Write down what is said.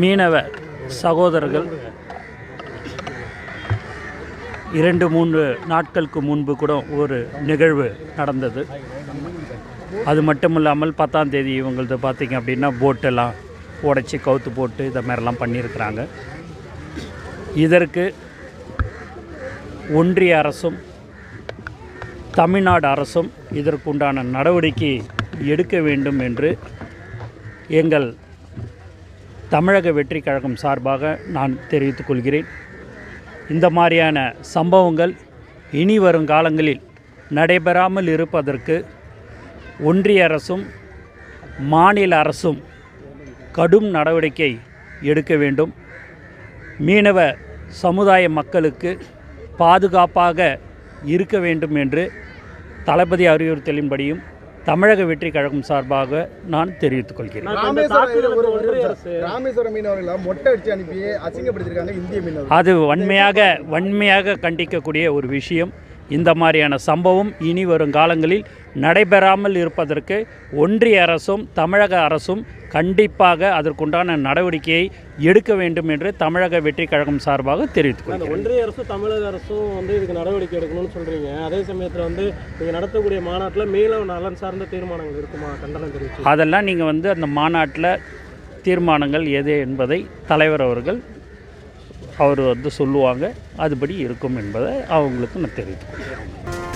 மீனவ சகோதரர்கள். இரண்டு மூன்று நாட்களுக்கு முன்பு கூட ஒரு நிகழ்வு நடந்தது. அது மட்டும் இல்லாமல் பத்தாம் தேதி இவங்களது பார்த்திங்க அப்படின்னா போட்டெல்லாம் உடச்சி கவுத்து போட்டு இதை மாதிரிலாம் பண்ணியிருக்கிறாங்க. இதற்கு ஒன்றிய அரசும் தமிழ்நாடு அரசும் இதற்குண்டான நடவடிக்கை எடுக்க வேண்டும் என்று எங்கள் தமிழக வெற்றி கழகம் சார்பாக நான் தெரிவித்துக் கொள்கிறேன். இந்த மாதிரியான சம்பவங்கள் இனி வரும் காலங்களில் நடைபெறாமல் இருப்பதற்கு ஒன்றிய அரசும் மாநில அரசும் கடும் நடவடிக்கை எடுக்க வேண்டும். மீனவ சமுதாய மக்களுக்கு பாதுகாப்பாக இருக்க வேண்டும் என்று தளபதி அறிவுறுத்தலின்படியும் தமிழக வெற்றி கழகம் சார்பாக நான் தெரிவித்துக் கொள்கிறேன். அது வன்மையாக வன்மையாக கண்டிக்கக்கூடிய ஒரு விஷயம். இந்த மாதிரியான சம்பவம் இனி வரும் காலங்களில் நடைபெறாமல் இருப்பதற்கு ஒன்றிய அரசும் தமிழக அரசும் கண்டிப்பாக அதற்குண்டான நடவடிக்கையை எடுக்க வேண்டும் என்று தமிழக வெற்றி கழகம் சார்பாக தெரிவித்துக் ஒன்றிய அரசும் தமிழக அரசும் வந்து இதுக்கு நடவடிக்கை எடுக்கணும்னு சொல்றீங்க. அதே சமயத்தில் வந்து நீங்கள் நடத்தக்கூடிய மாநாட்டில் மீனவ நலன் சார்ந்த தீர்மானங்கள் இருக்குமா? கண்டனம் தெரிவிச்சு. அதெல்லாம் நீங்கள் வந்து அந்த மாநாட்டில் தீர்மானங்கள் எது என்பதை தலைவர் அவர்கள் அவர் வந்து சொல்லுவாங்க. அதுபடி இருக்கும் என்பதை அவங்களுக்கு நான் தெரிவித்துக் கொள்கிறேன்.